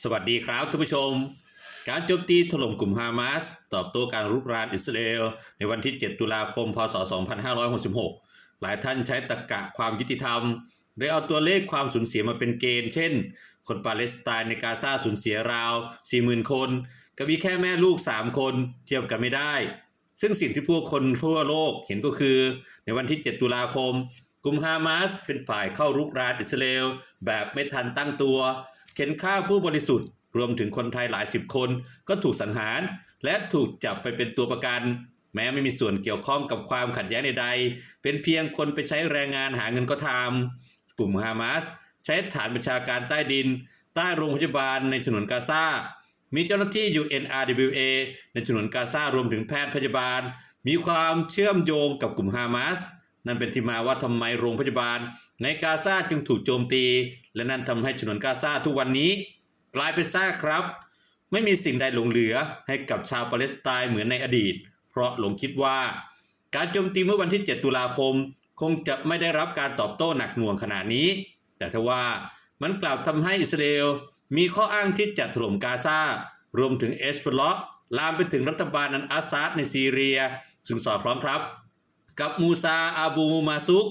สวัสดีครับท่านผู้ชม การโจมตีถล่มกลุ่มฮามาส ตอบโต้การรุกรานอิสราเอล ในวันที่ 7 ตุลาคม พศ 2566 หลายท่านใช้ตรกะความยุติธรรมโดยเอาตัวเลขความสูญเสียมาเป็นเกณฑ์ เช่น คนปาเลสไตน์ในกาซาสูญเสียราว 40,000 คนกับมีแค่แม่ลูก 3 คนเทียบกันไม่ได้ ซึ่งสิ่งที่ผู้คนทั่วโลกเห็นก็คือ ในวันที่ 7 ตุลาคม กลุ่มฮามาสเป็นฝ่ายเข้ารุกรานอิสราเอลแบบไม่ทันตั้งตัว เข็นฆ่าผู้บริสุทธิ์ รวมถึงคนไทยหลายสิบคน ก็ถูกสังหาร และถูกจับไปเป็นตัวประกัน แม้ไม่มีส่วนเกี่ยวข้องกับความขัดแย้งใดๆ เป็นเพียงคนไปใช้แรงงานหาเงินก็ทำกลุ่มฮามาสใช้ฐานประชาการใต้ดิน ใต้โรงพยาบาลในฉนวนกาซา มีเจ้าหน้าที่ UNRWA ในฉนวนกาซารวมถึงแพทย์พยาบาล มีความเชื่อมโยงกับกลุ่มฮามาสนั่นเป็นที่มาว่าทำไมโรงพยาบาลในกาซาจึงถูกโจมตี และนั่นทำให้ฉนวนกาซาทุกวันนี้กลายเป็นซากครับ ไม่มีสิ่งใดหลงเหลือให้กับชาวปาเลสไตน์เหมือนในอดีต เพราะหลงคิดว่า การโจมตีเมื่อวันที่ 7 ตุลาคม คงจะไม่ได้รับการตอบโต้หนักหน่วงขนาดนี้ แต่ทว่ามันกลับทำให้อิสราเอลมีข้ออ้างที่จะถล่มกาซารวมถึงเอสเปลาะลามไปถึงรัฐบาลอันอาซาดในซีเรีย ซึ่งสอดคล้องครับ กับมูซาอาบูมาซุก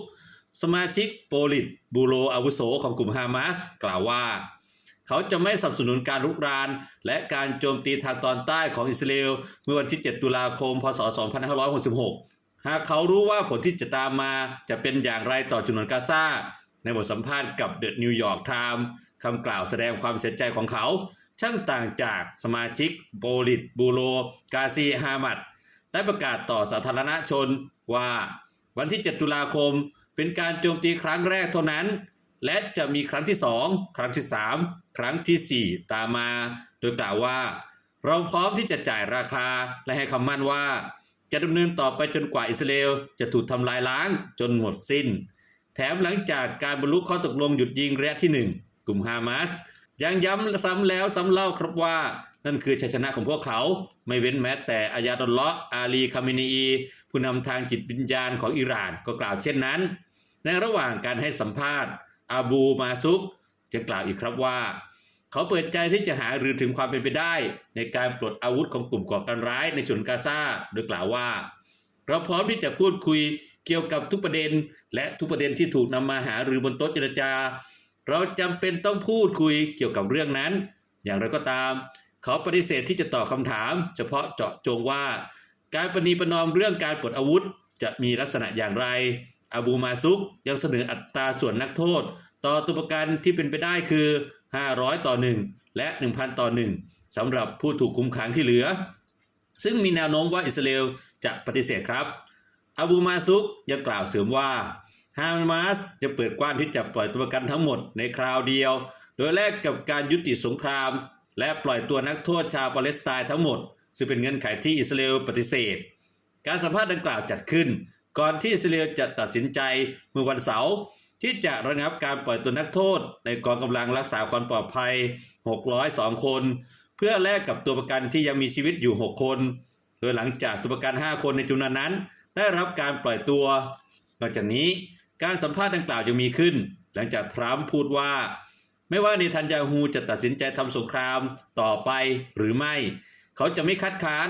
สมาชิกโปลิตบูโรอาวุโสของกลุ่มฮามาสกล่าวว่า เขาจะไม่สนับสนุนการรุกราน และการโจมตีทางตอนใต้ของอิสราเอลเมื่อวันที่ 7 ตุลาคม พศ 2566 หากเขารู้ว่าผลที่จะตามมาจะเป็นอย่างไรต่อจุนวนกาซาในบทสัมภาษณ์กับเดอะนิวยอร์กไทม์คำกล่าวแสดงความเสียใจของเขา ช่างต่างจากสมาชิกโปลิตบูโร กาซีฮามัดได้ประกาศต่อสาธารณชนว่า วันที่ 7 ตุลาคม เป็นการโจมตีครั้งแรกเท่านั้น และจะมีครั้งที่ 2 ครั้งที่ 3 ครั้งทีสี่ 4 ตามมา โดยกล่าวว่า เราพร้อมที่จะจ่ายราคาและให้คำมั่นว่า จะดำเนินต่อไปจนกว่าอิสราเอลจะถูกทำลายล้างจนหมดสิ้น แถมหลังจากการบรรลุข้อตกลงหยุดยิงระยะที่ 1 กลุ่มฮามาสยังย้ำซ้ำแล้วซ้ำเล่าครับว่านั่นคือชัยชนะของพวกเขาไม่เว้นแม้แต่อายาตอลเลาะอาลีคาเมนีอีผู้นำทางจิตวิญญาณของอิหร่านก็กล่าวเช่นนั้น ในระหว่างการให้สัมภาษณ์อาบูมาซุกจะกล่าวอีกครับว่า เขาเปิดใจที่จะหาหรือถึงความเป็นไปได้ ในการปลดอาวุธของกลุ่มก่อการร้ายในฉนวนกาซาโดยกล่าวว่า เราพร้อมที่จะพูดคุยเกี่ยวกับทุกประเด็น และทุกประเด็นที่ถูกนำมาหาหรือบนโต๊ะเจรจา เราจำเป็นต้องพูดคุยเกี่ยวกับเรื่องนั้น อย่างไรก็ตาม เขาปฏิเสธที่จะตอบคำถาม เฉพาะเจาะจงว่า การประนีประนอมเรื่องการปลดอาวุธ จะมีลักษณะอย่างไร อาบูมาซุกยังเสนออัตราส่วนนักโทษ ต่อตัวประกันที่เป็นไปได้คือ 500 ต่อ 1 และ 1,000 ต่อ 1สำหรับผู้ถูกคุมขังที่เหลือ ซึ่งมีแนวโน้มว่าอิสราเอลจะปฏิเสธครับอาบูมาซุกยังกล่าวเสริมว่าฮามาสจะเปิดกว้านที่จะปล่อยตัวประกันทั้งหมดในคราวเดียว โดยแลกกับการยุติสงคราม และปล่อยตัวนักโทษชาวปาเลสไตน์ทั้งหมด ซึ่งเป็นเงื่อนไขที่อิสราเอลปฏิเสธ การสัมภาษณ์ดังกล่าวจัดขึ้น ก่อนที่อิสราเอลจะตัดสินใจเมื่อวันเสาร์ที่จะระงับการปล่อยตัวนักโทษ ในกองกำลังรักษาความปลอดภัย 602 คน เพื่อแลกกับตัวประกันที่ยังมีชีวิตอยู่ 6 คน โดยหลังจากตัวประกัน 5 คนในจำนวนนั้น ได้รับการปล่อยตัวนอกจากนี้การสัมภาษณ์ดังกล่าวยังมีขึ้น หลังจากทรัมป์พูดว่า ไม่ว่าเนทันยาฮูจะตัดสินใจทำสงครามต่อไปหรือไม่ เขาจะไม่คัดค้าน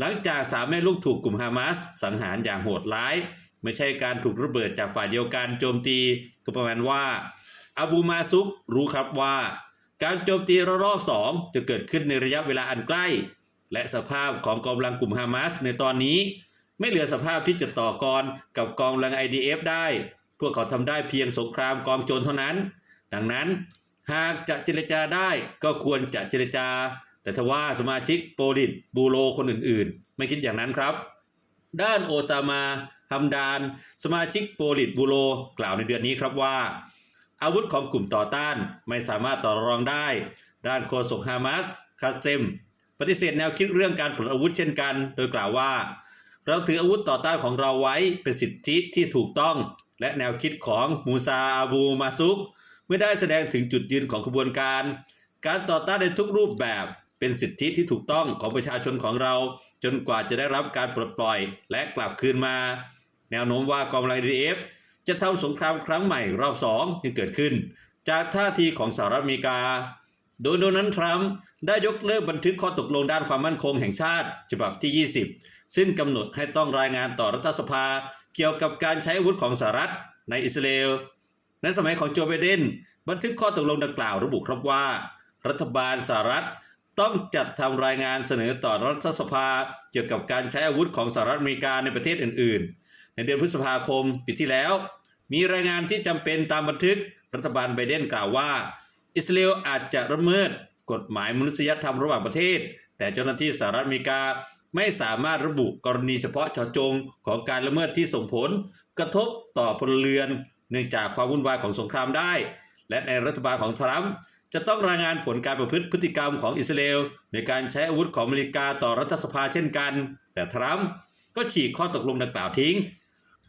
หลังจากสามแม่ลูกถูกกลุ่มฮามาสสังหารอย่างโหดร้าย ไม่ใช่การถูกระเบิดจากฝ่ายเดียวกันโจมตีก็ประมาณว่าอาบูมาซุกรู้ครับว่า การโจมตีระลอกสองจะเกิดขึ้นในระยะเวลาอันใกล้ และสภาพของกองกำลังกลุ่มฮามาสในตอนนี้ ไม่เหลือสภาพที่จะต่อกรกับกองกำลัง IDF ได้ พวกเขาทำได้เพียงสงครามกองโจรเท่านั้น ดังนั้น หากจะเจรจาได้ก็ควรจะเจรจา แต่ทว่าสมาชิกโปลิตบูโรคนอื่นๆ ไม่คิดอย่างนั้นครับ ด้านโอซามาฮัมดาน สมาชิกโปลิตบูโรกล่าวในเดือนนี้ครับว่า อาวุธของกลุ่มต่อต้านไม่สามารถต่อรองได้ ด้านโฆษกฮามาสคาเซม ปฏิเสธแนวคิดเรื่องการปลดอาวุธเช่นกัน โดยกล่าวว่า เราถืออาวุธต่อต้านของเราไว้เป็นสิทธิที่ถูกต้อง และแนวคิดของมูซาอาบูมาซุกไม่ได้แสดงถึงจุดยืนของขบวนการ การต่อต้านในทุกรูปแบบ เป็นสิทธิที่ถูกต้องของประชาชนของเรา จนกว่าจะได้รับการปลดปล่อยและกลับคืนมา แนวโน้มว่ากองกำลังดีเอฟจะทำสงครามครั้งใหม่รอบสองที่เกิดขึ้น จากท่าทีของสหรัฐอเมริกา โดยโดนัลด์ทรัมป์ได้ยกเลิกบันทึกข้อตกลงด้านความมั่นคงแห่งชาติ ฉบับที่ 20 ซึ่งกำหนดให้ต้องรายงานต่อรัฐสภา เกี่ยวกับการใช้อาวุธของสหรัฐในอิสราเอลในสมัยของโจไบเดนบันทึกข้อตกลงดังกล่าวระบุครับว่า รัฐบาลสหรัฐ ต้องจัดทำรายงานเสนอต่อรัฐสภา เกี่ยวกับการใช้อาวุธของสหรัฐอเมริกาในประเทศอื่น ๆ ในเดือนพฤษภาคมปีที่แล้ว มีรายงานที่จำเป็นตามบันทึกรัฐบาลไบเดนกล่าวว่า อิสราเอลอาจจะละเมิดกฎหมายมนุษยธรรมระหว่างประเทศ แต่เจ้าหน้าที่สหรัฐอเมริกาไม่สามารถระบุกรณีเฉพาะเจาะจงของการละเมิดที่ส่งผล กระทบต่อพลเรือน เนื่องจากความวุ่นวายของสงครามได้ และในรัฐบาลของทรัมป์ จะต้องรายงานผลการประพฤติพฤติกรรมของอิสราเอลในการใช้อาวุธของอเมริกาต่อรัฐสภาเช่นกัน แต่ทรัมป์ก็ฉีกข้อตกลงดังกล่าวทิ้ง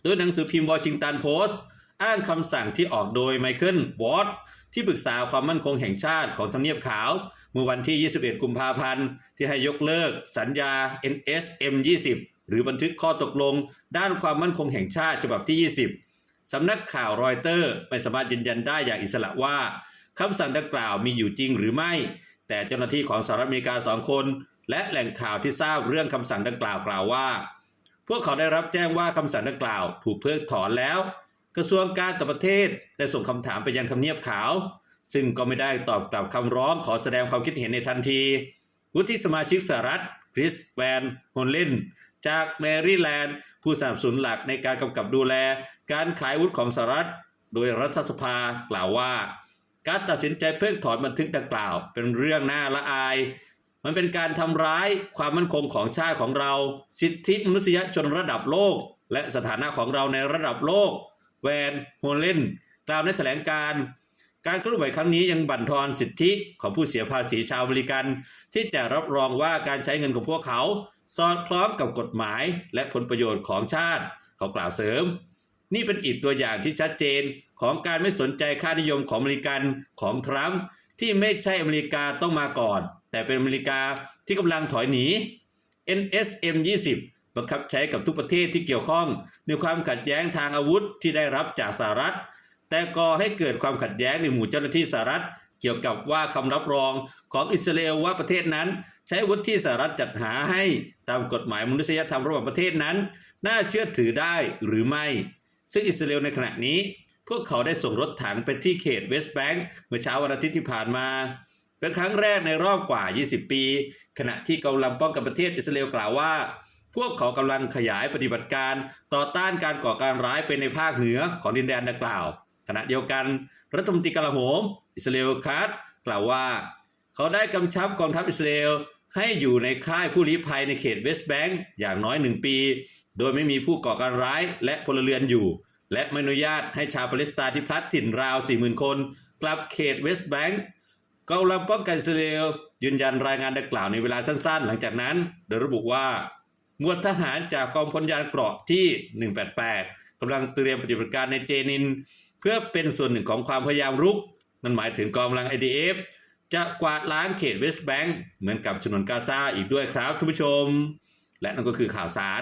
โดยหนังสือพิมพ์วอชิงตันโพสต์ อ้างคำสั่งที่ออกโดยไมเคิลวอตที่ปรึกษาความมั่นคงแห่งชาติของทำเนียบขาว เมื่อวันที่ 21 กุมภาพันธ์ ที่ให้ยกเลิก สัญญา NSM 20หรือบันทึกข้อตกลง ด้านความมั่นคงแห่งชาติฉบับที่ 20สำนักข่าวรอยเตอร์ไม่สามารถยืนยันได้อย่างอิสระว่า คำสั่งดังกล่าวมีอยู่จริงหรือไม่ แต่เจ้าหน้าที่ของสหรัฐอเมริกาสองคน และแหล่งข่าวที่ทราบเรื่องคำสั่งดังกล่าวกล่าวว่า พวกเขาได้รับแจ้งว่าคำสั่งดังกล่าวถูกเพิกถอนแล้ว กระทรวงการต่างประเทศได้ส่งคำถามไปยังทำเนียบขาว ซึ่งก็ไม่ได้ตอบกลับคำร้องขอแสดงความคิดเห็นในทันที วุฒิสมาชิกสหรัฐคริสแวนโฮนเลนจากแมริแลนด์ผู้สนับสนุนหลักในการกำกับดูแล การขายวุธของสหรัฐ โดยรัฐสภากล่าวว่า การตัดสินใจเพิกถอนบันทึกดังกล่าว เป็นเรื่องน่าละอาย มันเป็นการทำร้ายความมั่นคงของชาติของเรา สิทธิมนุษยชนระดับโลก และสถานะของเราในระดับโลก แวนโฮเลนกล่าวในแถลงการการเคลื่อนไหวครั้งนี้ยังบั่นทอนสิทธิของผู้เสียภาษีชาวอเมริกัน ที่จะรับรองว่าการใช้เงินของพวกเขาสอดคล้องกับกฎหมายและผลประโยชน์ของชาติเขากล่าวเสริม นี่เป็นอีกตัวอย่างที่ชัดเจนของการไม่สนใจค่านิยมของอเมริกันของทรัมป์ที่ไม่ใช่อเมริกาต้องมาก่อน แต่เป็นอเมริกาที่กำลังถอยหนี NSM 20บังคับใช้กับทุกประเทศที่เกี่ยวข้อง ในความขัดแย้งทางอาวุธที่ได้รับจากสหรัฐ แต่ก่อให้เกิดความขัดแย้งในหมู่เจ้าหน้าที่สหรัฐ เกี่ยวกับว่าคำรับรองของอิสราเอลว่าประเทศนั้น ใช้อาวุธที่สหรัฐจัดหาให้ตามกฎหมายมนุษยธรรมระหว่างประเทศนั้น น่าเชื่อถือได้หรือไม่ ซึ่งอิสราเอลในขณะนี้ พวกเขาได้ส่งรถถังไปที่เขตเวสต์แบงก์เมื่อเช้าวันอาทิตย์ที่ผ่านมา เป็นครั้งแรกในรอบกว่า 20 ปี ขณะที่กำลังป้องกันประเทศอิสราเอลกล่าวว่า พวกเขากำลังขยายปฏิบัติการต่อต้านการก่อการร้ายไปในภาคเหนือของดินแดนดังกล่าว ขณะเดียวกัน รัฐมนตรีกลาโหม อิสราเอลคัตกล่าวว่า เขาได้กำชับกองทัพอิสราเอลให้อยู่ในค่ายผู้ลี้ภัยในเขตเวสต์แบงก์อย่างน้อยหนึ่งปี โดยไม่มีผู้ก่อการร้ายและพลเรือนอยู่ และไม่อนุญาตให้ชาวปาเลสไตน์ที่พลัดถิ่นราว 40,000 คนกลับเขตเวสต์แบงก์กองกำลังป้องกันอิสราเอลยืนยันรายงานดังกล่าวในเวลาสั้นๆ หลังจากนั้น โดยระบุว่าหมวดทหารจากกองพลยานเกราะที่ 188 กำลังเตรียมปฏิบัติการในเจนิน เพื่อเป็นส่วนหนึ่งของความพยายามรุกนั่นหมายถึงกองกำลัง IDF จะกวาดล้างเขตเวสต์แบงก์เหมือนกับฉนวนกาซาอีกด้วยครับท่านผู้ชม และนั่นก็คือข่าวสาร